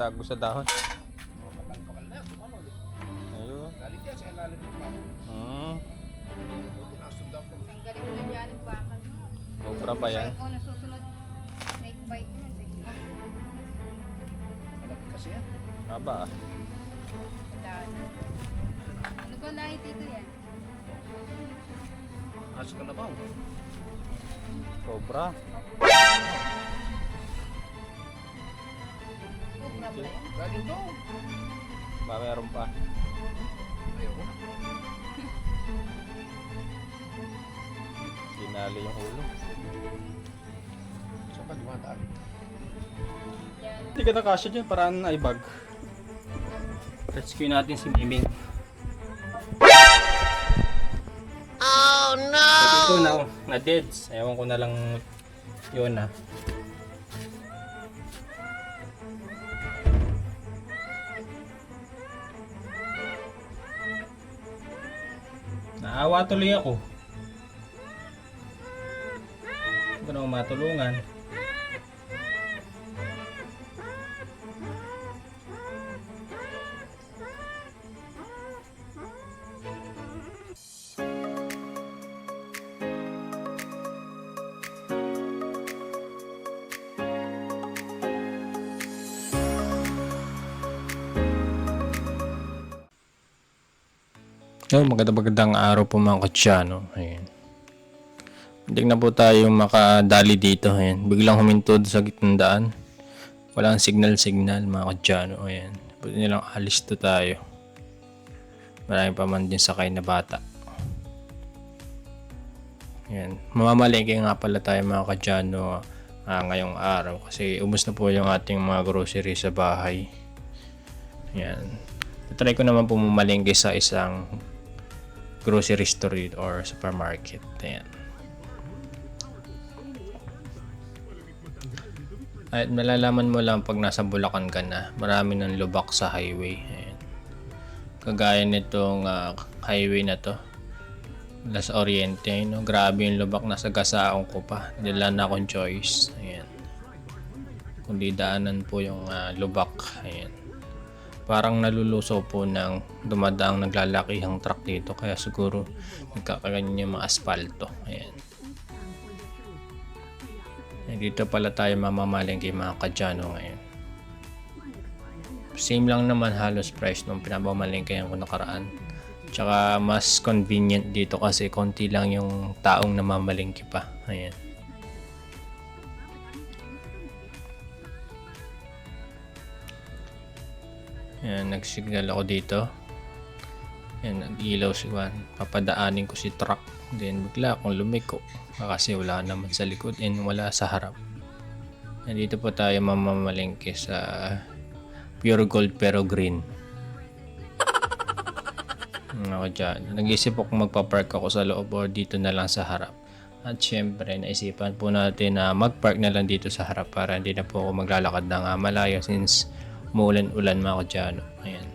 Tago sa dahon. Na. Ayun. Hmm. Na. Cobra pa yan. Na. Aba ah. Ano ba lahi dito yan? Aso ka na ba? Cobra. Cobra Galing doon. Ba meron pa. Ayoko. Tinali yung ulo. Saan ka dumadaan? Hindi ka nakasya dyan. Paraan na ibag. Rescue natin si Miming. Oh no! Ito na, na deads. Ewan ko na lang yun ah. Naawa tuloy ako. Hindi ko na matulungan. Oh, magandang magandang araw po mga katsano. Ayan. Hindi na po tayo makadali dito. Ayan. Biglang humintod sa gitnang daan. Walang signal-signal mga katsano. Ayan. Buti nilang alis to tayo. Marami pa man din sakay na bata. Ayan. Mamamalengke nga pala tayo mga katsano ah, ngayong araw. Kasi ubos na po yung ating mga grocery sa bahay. Ayan. Try ko naman po mamalengke sa isang grocery store or supermarket. Ayan. At malalaman mo lang pag nasa Bulacan ka na, marami ng lubak sa highway. Ayan. Kagaya nitong ah, highway na to. Las Oriente, no? grabe yung lubak nasa gasaong ko pa. Wala na akong choice. Ayan. Kundi daanan po yung ah, lubak. Ayan parang nalulusaw po ng dumadaang naglalakihang truck dito kaya siguro nagkakaganyan yung mga asfalto. Ayan. Eh, dito pala tayo mamamalengke mga kadyano ngayon. Same lang naman halos price nung pinapamalengkehan ko nakaraan. Tsaka mas convenient dito kasi konti lang yung taong namamalengke pa. Ayan Ayan, nagsignal ako dito. Ayan, nag-ilaw si Juan. Papadaanin ko si truck. Then, bigla akong lumiko. Kasi wala naman sa likod and wala sa harap. Nandito po tayo mamamalengke sa pure gold pero green. Ako dyan. Nag-isip ako magpa-park ako sa loob or dito na lang sa harap. At syempre, naisipan po natin na mag-park na lang dito sa harap para hindi na po ako maglalakad ng malayo since muulan-ulan mga kadyano. Ayan.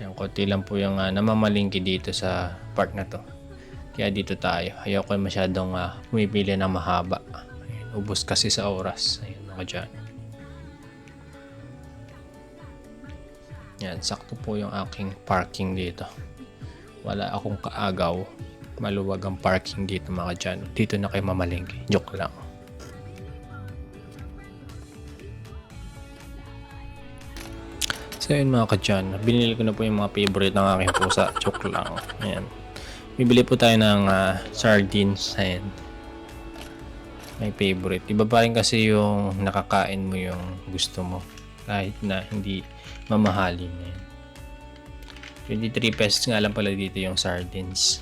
Ayan, konti lang po yung uh, namamalingki dito sa park na to. Kaya dito tayo. Ayoko masyadong uh, pumipili ng mahaba. Ayan, ubos kasi sa oras. Ayan, mga kadyano. Yan, sakto po yung aking parking dito. Wala akong kaagaw. Maluwag ang parking dito mga kadyano. Dito na kayo mamalingki. Joke lang. So yun mga kadyan, binili ko na po yung mga favorite ng aking pusa. Joke lang. Ayan. Bibili po tayo ng ah, sardines. Ayan. My favorite. Iba pa rin kasi yung nakakain mo yung gusto mo. Kahit na hindi mamahalin. Ayan. 23 pesos nga lang pala dito yung sardines.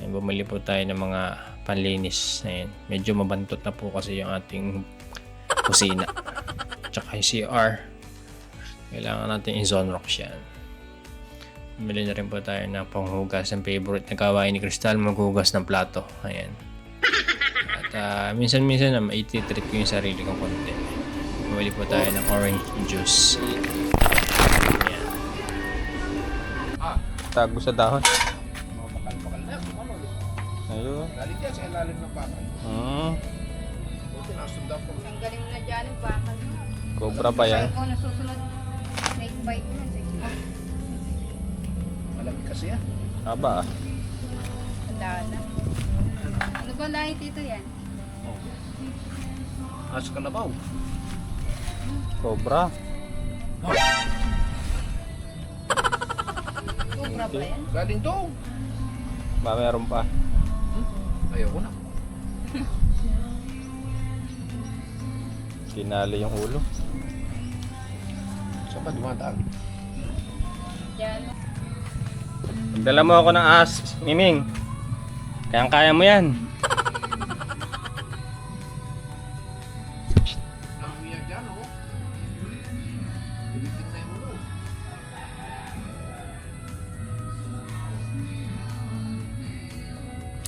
Ayan, bumili po tayo ng mga panlinis. Ayan. Medyo mabantot na po kasi yung ating kusina. Tsaka yung CR. Kailangan natin i-zone rock siya. Bili na rin po tayo ng panghugas ng favorite na kawain ni Crystal, maghugas ng plato. Ayan. At ah, minsan-minsan na maititrip ko yung sarili kong konti. Bumili po tayo ng orange juice. Ayan. Ah, Tago sa dahon. na. Ayun. Galing yan sa ilalim ng pako. Hmm. Buti nakasundan ko. Ang galing na dyan ang bakal. Cobra ba yan? Nasusunod, bite mo. Sige. Malamig kasi yan. Haba ah. Tanda na. Ano ba lahi dito yan? Oh. Asa kalabaw. Cobra. Cobra ba yan? Galing doon. Ba meron pa? Ayoko na. Tinali yung ulo. Saan ba dumadaan? Yan. Dala mo ako ng as, Miming. Kayang kaya mo yan.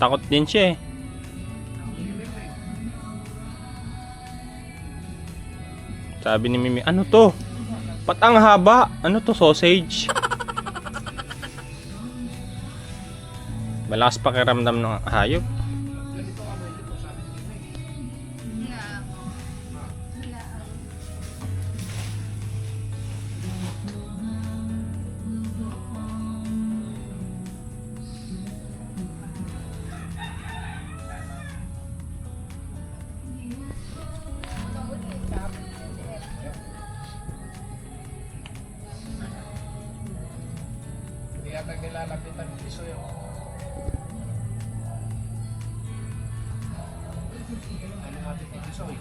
Takot din siya eh. Sabi ni Mimi, ano to? Patang haba. Ano to, sausage? Malakas pakiramdam ng hayop. Nilalapitan ni Tiso yun. Ano natin ni Tiso eh?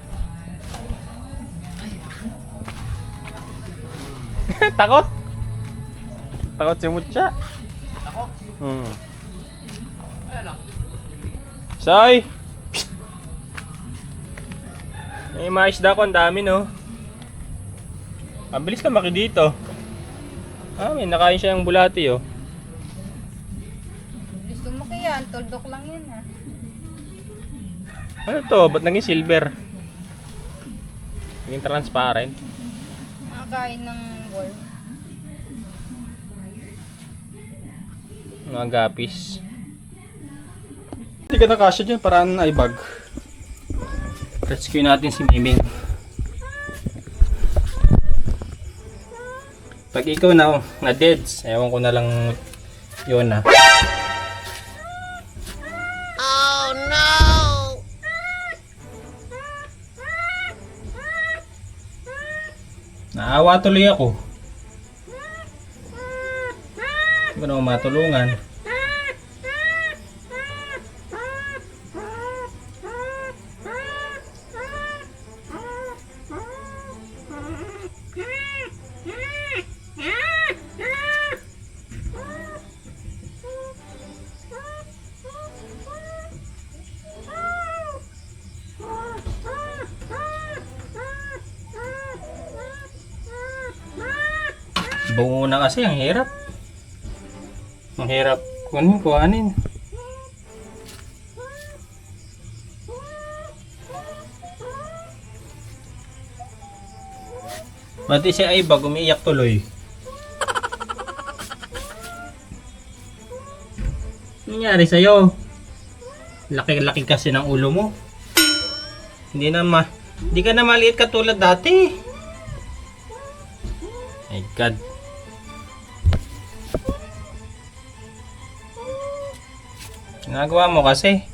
Takot? Takot si Mucha. Ako? Hmm. Soy! Psst! May mga isda ko, ang dami no. Mabilis ka maki dito. Ah, may nakain siya ng bulati oh. Kaya, tuldok lang yan ha. Ano to? Ba't naging silver? Naging transparent. Nakakain ng worm. Mga gapis. Hindi ka nakasya dyan, paraan na ibag. Rescue natin si Miming. Pag ikaw na na deads, ewan ko na lang yun na. Naawa tuloy ako. Hindi ko na ako matulungan. Bungo na kasi, ang hirap. Ang hirap kunin, kuhanin. Pati si Aiba umiiyak tuloy. Nangyari sa'yo? Laki-laki kasi ng ulo mo. Hindi na ma... Hindi ka na maliit katulad dati. My God. Ginagawa mo kasi.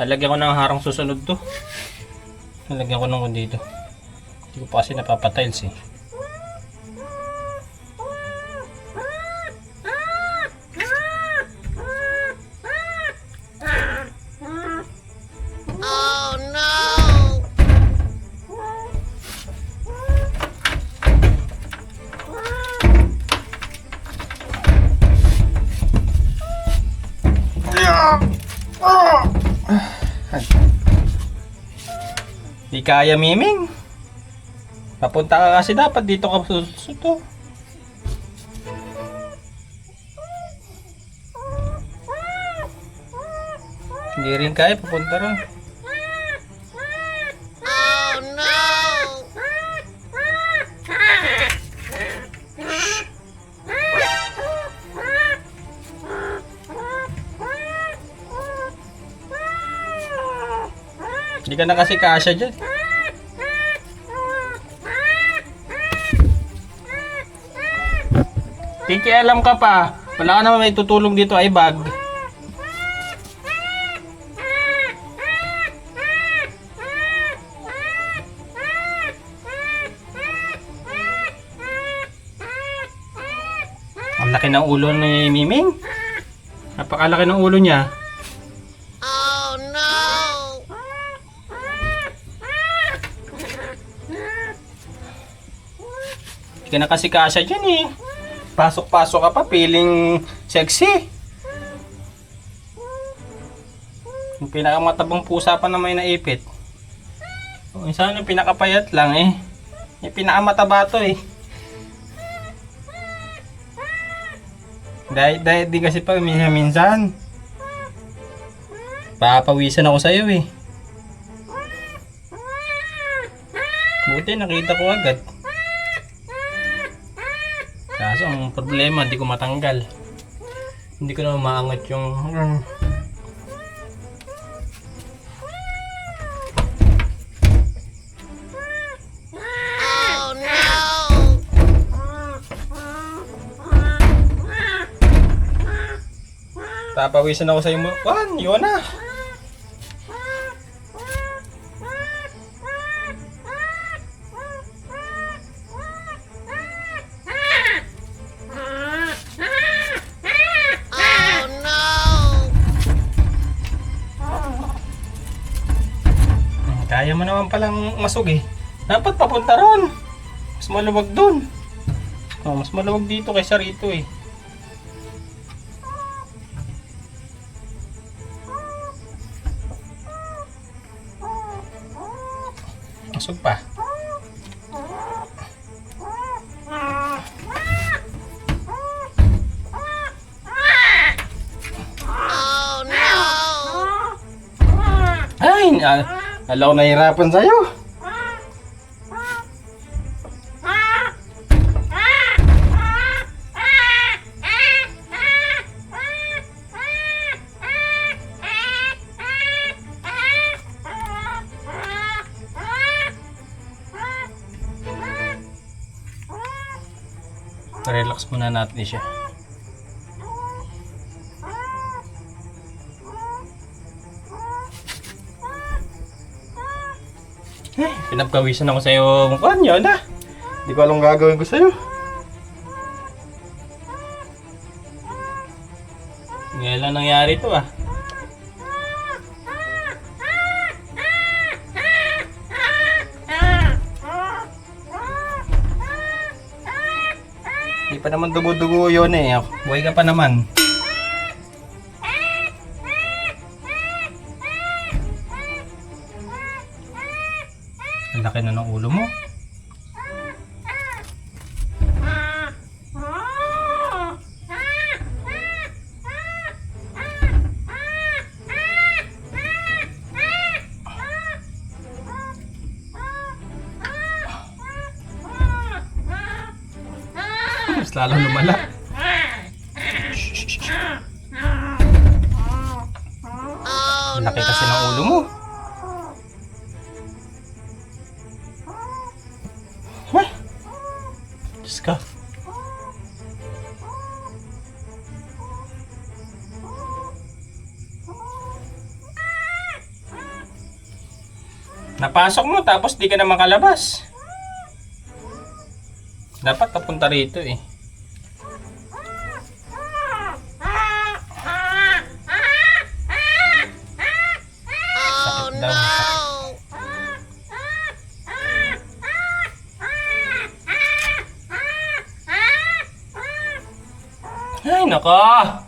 Lalagyan ko ng harang susunod to. Lalagyan ko ng dito. Hindi ko pa kasi napapatiles eh. Di kaya miming. Papunta ka kasi dapat dito ka susuto. Hindi rin kaya papunta ron. Hindi ka na kasi kasya dyan. Kiki, alam ka pa. Wala ka naman may tutulong dito ay bag. Ang laki ng ulo ni Miming. Napakalaki ng ulo niya. Hindi ka na kasi kasya dyan eh. Pasok-pasok ka pa, feeling sexy. Yung pinakamatabang pusa pa na may naipit. Oh, saan yung pinakapayat lang eh. Yung pinakamataba to eh. Dahil, dahil di kasi pa minsan-minsan. Papawisan ako sa'yo eh. Buti nakita ko agad. Kaso ang problema, hindi ko matanggal. Hindi ko na maangat yung... Papawisan ako sa iyo mo. Wan, yun na. Masug eh. Dapat papunta ron. Mas maluwag dun. Oh, mas maluwag dito kaysa rito eh. Masog pa. Ay, na, alam ko nahihirapan sa'yo. Relax muna natin siya. Eh, pinapkawisan ako sa'yo. Mukhaan yun na. Hindi ko alam gagawin ko sa'yo. Ngayon lang nangyari to ah. Hindi pa naman dugo-dugo yun eh. Buhay ka pa naman. Ang laki na ng ulo mo. Ka. Napasok mo tapos di ka na makalabas. Dapat papunta rito eh. Nako!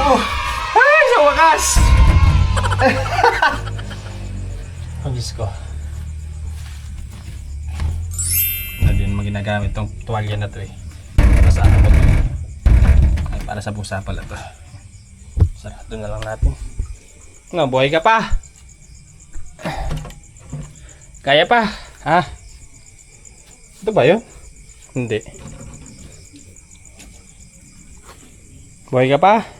Oh, ay, sa wakas! Ang Diyos ko. Hindi din mo ginagamit tong tuwalya na to eh. Para sa ano ko to? Ay, para sa pusa pala to. Sarado na lang natin. Nga, buhay ka pa! Kaya pa! Ha? Ito ba yun? Hindi. Buhay ka pa?